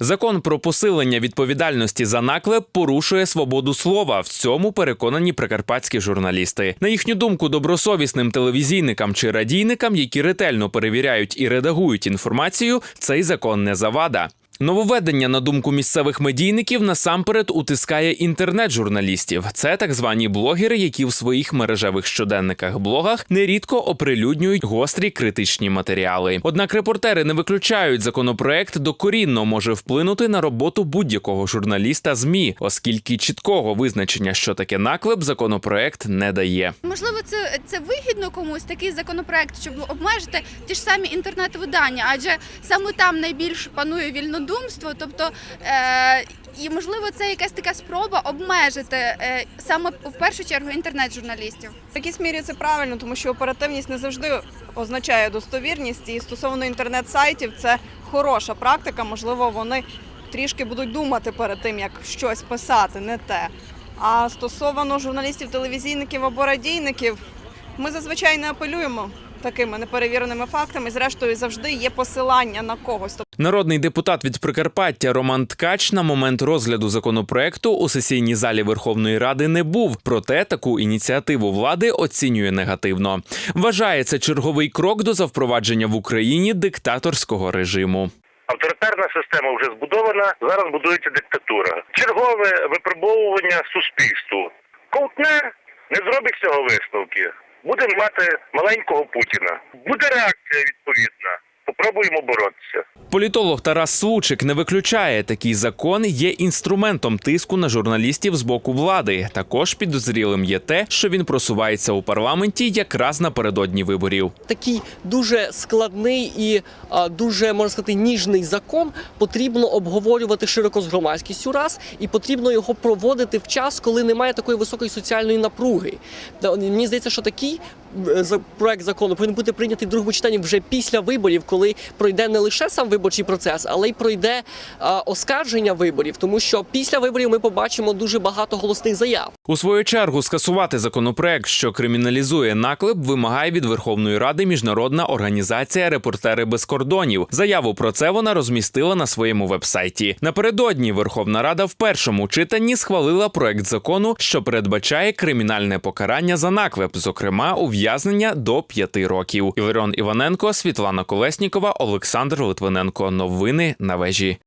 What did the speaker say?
Закон про посилення відповідальності за наклеп порушує свободу слова. В цьому переконані прикарпатські журналісти. На їхню думку, добросовісним телевізійникам чи радійникам, які ретельно перевіряють і редагують інформацію, цей закон не завада. Нововведення, на думку місцевих медійників, насамперед утискає інтернет-журналістів. Це так звані блогери, які в своїх мережевих щоденниках блогах нерідко оприлюднюють гострі критичні матеріали. Однак репортери не виключають законопроект докорінно може вплинути на роботу будь-якого журналіста змі, оскільки чіткого визначення, що таке наклеп, законопроект не дає. Можливо, це, це вигідно комусь такий законопроект, щоб обмежити ті ж самі інтернет-видання, адже саме там найбільш панує вільнодумство. Тобто, е, і можливо, це якась така спроба обмежити е, саме в першу чергу інтернет-журналістів. В якійсь мірі це правильно, тому що оперативність не завжди означає достовірність. І стосовно інтернет-сайтів, це хороша практика. Можливо, вони трішки будуть думати перед тим, як щось писати, не те. А стосовно журналістів, телевізійників або радійників, ми зазвичай не апелюємо такими неперевіреними фактами. Зрештою, завжди є посилання на когось. Народний депутат від Прикарпаття Роман Ткач на момент розгляду законопроекту у сесійній залі Верховної Ради не був. Проте таку ініціативу влади оцінює негативно. Вважає це черговий крок до завпровадження в Україні диктаторського режиму. Авторитарна система вже збудована. Зараз будується диктатура. Чергове випробовування суспільству. Ковтне не зробить з цього висновки. Будемо мати маленького Путіна. Буде реакція відповідна. Попробуємо боротися. Політолог Тарас Случик не виключає, такий закон є інструментом тиску на журналістів з боку влади. Також підозрілим є те, що він просувається у парламенті якраз напередодні виборів. такий дуже складний і дуже можна сказати ніжний закон потрібно обговорювати широко з громадськістю раз, і потрібно його проводити в час, коли немає такої високої соціальної напруги. Мені здається, що такий проект закону повинен бути прийнятий в другому читанні вже після виборів, коли пройде не лише сам виборчий процес, але й пройде оскарження виборів, тому що після виборів ми побачимо дуже багато голосних заяв. У свою чергу скасувати законопроект, що криміналізує наклеп, вимагає від Верховної Ради міжнародна організація Репортери без кордонів. Заяву про це вона розмістила на своєму вебсайті. Напередодні Верховна Рада в першому читанні схвалила проект закону, що передбачає кримінальне покарання за наклеп, зокрема ув'язнення до п'яти років. Іларіон Іваненко, Світлана Колеснікова, Олександр Литвиненко. Новини на вежі.